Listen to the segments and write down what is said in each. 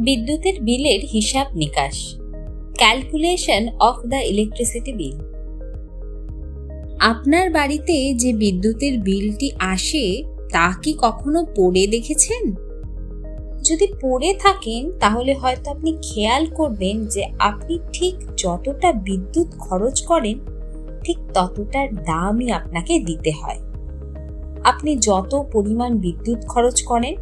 বিদ্যুতের বিলের হিসাব নিকাশ। Calculation of the electricity bill আপনার বাড়িতে যে বিদ্যুতের বিলটি আসে, তা কি কখনো পড়ে দেখেছেন? যদি পড়ে থাকেন, তাহলে হয়তো আপনি খেয়াল করবেন যে আপনি ঠিক যতটা বিদ্যুৎ খরচ করেন, ঠিক ততটার দামই আপনাকে দিতে হয়। আপনি যত পরিমাণ বিদ্যুৎ খরচ করেন,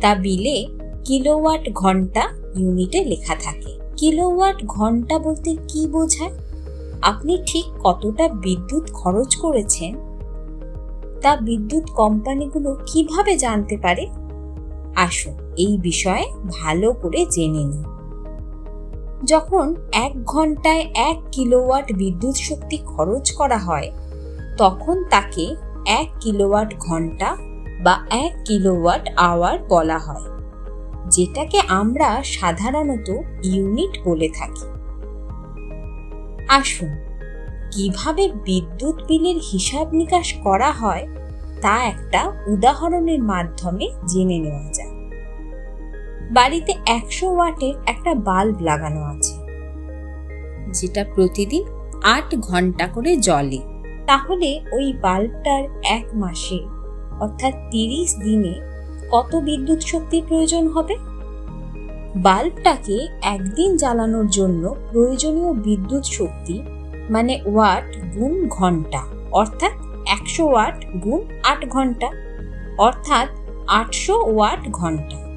তা বিলে কিলোওয়াট ঘণ্টা ইউনিটে লেখা থাকে। কিলোওয়াট ঘণ্টা বলতে কি বোঝায়? আপনি ঠিক কতটা বিদ্যুৎ খরচ করেছেন? তা বিদ্যুৎ কোম্পানিগুলো কীভাবে জানতে পারে? আসুন এই বিষয়ে ভালো করে জেনে নিন যখন এক ঘন্টায় এক কিলোওয়াট বিদ্যুৎ শক্তি খরচ করা হয়, তখন তাকে এক কিলোওয়াট ঘণ্টা বা এক কিলোওয়াট আওয়ার বলা হয়। যেটাকে আমরা সাধারণত ইউনিট বলে থাকি। আসুন, কীভাবে বিদ্যুৎ বিলের হিসাব নিকাশ করা হয় তা একটা উদাহরণের মাধ্যমে জেনে নেওয়া যায় বাড়িতে একশো ওয়াটের একটা বাল্ব লাগানো আছে, যেটা প্রতিদিন আট ঘণ্টা করে জ্বলে। তাহলে ওই বাল্বটার এক মাসে, অর্থাৎ তিরিশ দিনে কত বিদ্যুৎ শক্তির প্রয়োজন হবে? বাল্বটাকে একদিন জ্বালানোর জন্য প্রয়োজনীয় বিদ্যুৎ শক্তি মানে ওয়াট গুণ ঘণ্টা, অর্থাৎ একশো ওয়াট গুণ আট ঘণ্টা, অর্থাৎ আটশো ওয়াট ঘণ্টা।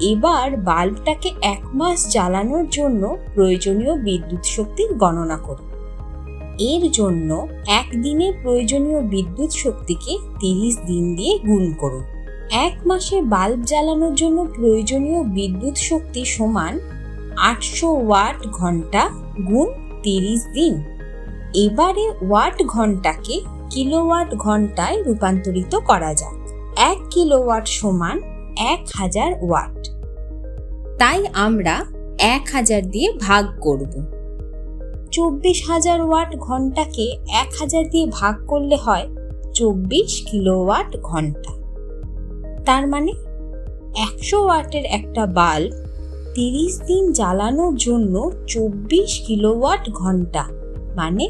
এবার বাল্বটাকে এক মাস জ্বালানোর জন্য প্রয়োজনীয় বিদ্যুৎ শক্তির গণনা করি এর জন্য একদিনে প্রয়োজনীয় বিদ্যুৎ শক্তিকে তিরিশ দিন দিয়ে গুণ করুন। এক মাসে বাল্ব জ্বালানোর জন্য প্রয়োজনীয় বিদ্যুৎ শক্তি সমান আটশো ওয়াট ঘণ্টা গুণ তিরিশ দিন। এবারে ওয়াট ঘন্টাকে কিলোওয়াট ঘন্টায় রূপান্তরিত করা যাক। এক কিলোওয়াট সমান এক হাজার ওয়াট। তাই আমরা এক হাজার দিয়ে ভাগ করব। চব্বিশ হাজার ওয়াট ঘন্টাকে এক হাজার দিয়ে ভাগ করলে হয় চব্বিশ কিলোওয়াট ঘণ্টা। তার মানে একশো ওয়াটের একটা বাল্ব তিরিশ দিন জ্বালানোর জন্য চব্বিশ কিলোওয়াট ঘণ্টা মানে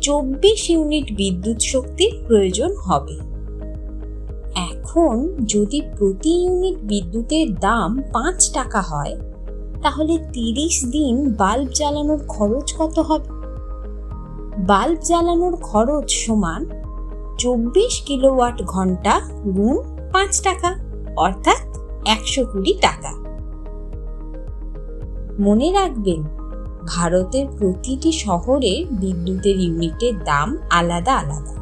চব্বিশ ইউনিট বিদ্যুৎ শক্তির প্রয়োজন হবে। এখন যদি প্রতি ইউনিট বিদ্যুতের দাম পাঁচ টাকা হয় তাহলে তিরিশ দিন বাল্ব জ্বালানোর খরচ কত হবে? বাল্ব জ্বালানোর খরচ সমান চব্বিশ কিলোওয়াট ঘণ্টা গুণ পাঁচ টাকা, অর্থাৎ একশো কুড়ি টাকা। মনে রাখবেন, ভারতের প্রতিটি শহরের বিদ্যুতের ইউনিটের দাম আলাদা আলাদা।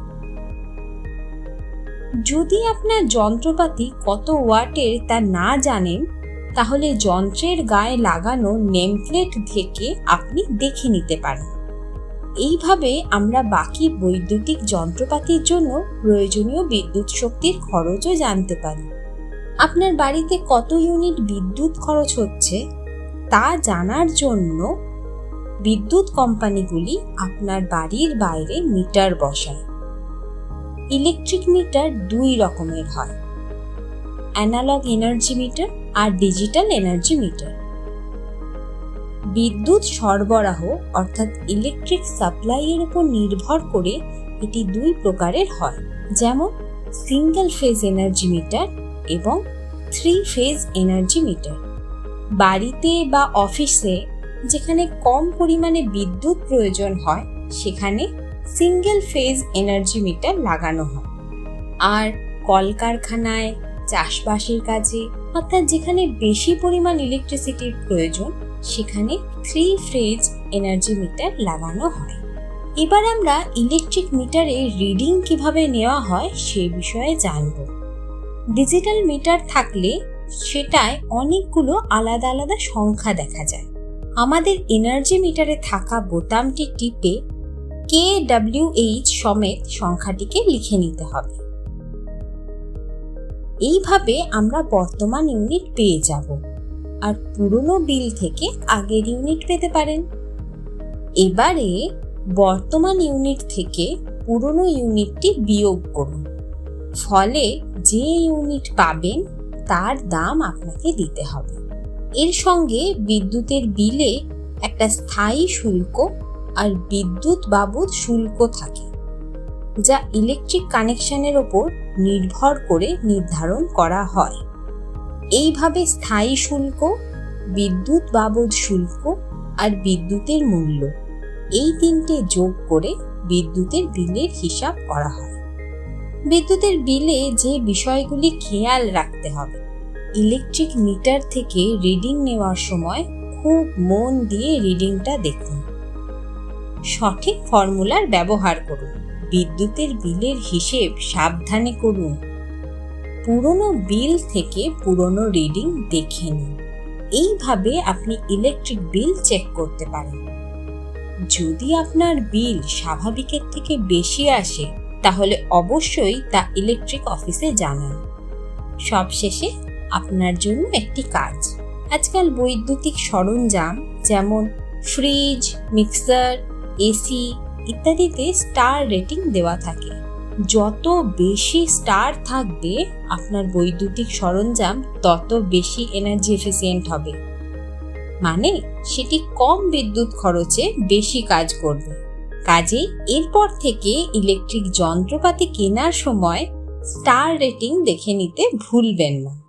যদি আপনার যন্ত্রপাতি কত ওয়াটের তা না জানেন তাহলে যন্ত্রের গায়ে লাগানো নেমপ্লেট থেকে আপনি দেখে নিতে পারেন। এইভাবে আমরা বাকি বৈদ্যুতিক যন্ত্রপাতির জন্য প্রয়োজনীয় বিদ্যুৎ শক্তির খরচও জানতে পারি। আপনার বাড়িতে কত ইউনিট বিদ্যুৎ খরচ হচ্ছে তা জানার জন্য বিদ্যুৎ কোম্পানিগুলি আপনার বাড়ির বাইরে মিটার বসায়। ইলেকট্রিক মিটার দুই রকমের হয়। অ্যানালগ এনার্জি মিটার আর ডিজিটাল এনার্জি মিটার বিদ্যুৎ সরবরাহ, অর্থাৎ ইলেকট্রিক সাপ্লাইয়ের উপর নির্ভর করে এটি দুই প্রকারের হয়। যেমন সিঙ্গেল ফেজ এনার্জি মিটার এবং থ্রি ফেজ এনার্জি মিটার বাড়িতে বা অফিসে যেখানে কম পরিমাণে বিদ্যুৎ প্রয়োজন হয়, সেখানে সিঙ্গেল ফেজ এনার্জি মিটার লাগানো হয়। আর কলকারখানায় চাষবাসের কাজে অর্থাৎ যেখানে বেশি পরিমাণ ইলেকট্রিসিটির প্রয়োজন, সেখানে থ্রি ফেজ এনার্জি মিটার লাগানো হয়। এবার আমরা ইলেকট্রিক মিটারে রিডিং কীভাবে নেওয়া হয় সে বিষয়ে জানব। ডিজিটাল মিটার থাকলে সেটায় অনেকগুলো আলাদা আলাদা সংখ্যা দেখা যায়। আমাদের এনার্জি মিটারে থাকা বোতামটি টিপে কে ডাব্লিউ এইচ সমেত সংখ্যাটিকে লিখে নিতে হবে। এইভাবে আমরা বর্তমান ইউনিট পেয়ে যাব। আর পুরনো বিল থেকে আগের ইউনিট পেতে পারেন। এবারে বর্তমান ইউনিট থেকে পুরনো ইউনিটটি বিয়োগ করুন। ফলে যে ইউনিট পাবেন, তার দাম আপনাকে দিতে হবে। এর সঙ্গে বিদ্যুতের বিলে একটা স্থায়ী শুল্ক আর বিদ্যুৎ বাবদ শুল্ক থাকে। যা ইলেকট্রিক কানেকশনের ওপর নির্ভর করে নির্ধারণ করা হয়। এইভাবে স্থায়ী শুল্ক, বিদ্যুৎ বাবদ শুল্ক আর বিদ্যুতের মূল্য এই তিনটে যোগ করে বিদ্যুতের বিলের হিসাব করা হয়। বিদ্যুতের বিলে যে বিষয়গুলি খেয়াল রাখতে হবে। ইলেকট্রিক মিটার থেকে রিডিং নেওয়ার সময় খুব মন দিয়ে রিডিংটা দেখুন। সঠিক ফর্মুলার ব্যবহার করুন। বিদ্যুতের বিলের হিসেব সাবধানে করুন। পুরনো বিল থেকে পুরনো রিডিং দেখে নিন। এইভাবে আপনি ইলেকট্রিক বিল চেক করতে পারেন। যদি আপনার বিল স্বাভাবিকের থেকে বেশি আসে, তাহলে অবশ্যই তা ইলেকট্রিক অফিসে জানান। সবশেষে আপনার জন্য একটি কাজ। আজকাল বৈদ্যুতিক সরঞ্জাম যেমন ফ্রিজ, মিক্সার, এসি ইত্যাদিতে স্টার রেটিং দেওয়া থাকে। যত বেশি স্টার থাকবে, আপনার বৈদ্যুতিক সরঞ্জাম তত বেশি এনার্জি এফিসিয়েন্ট হবে। মানে সেটি কম বিদ্যুৎ খরচে বেশি কাজ করবে। কাজেই এরপর থেকে ইলেকট্রিক যন্ত্রপাতি কেনার সময় স্টার রেটিং দেখে নিতে ভুলবেন না।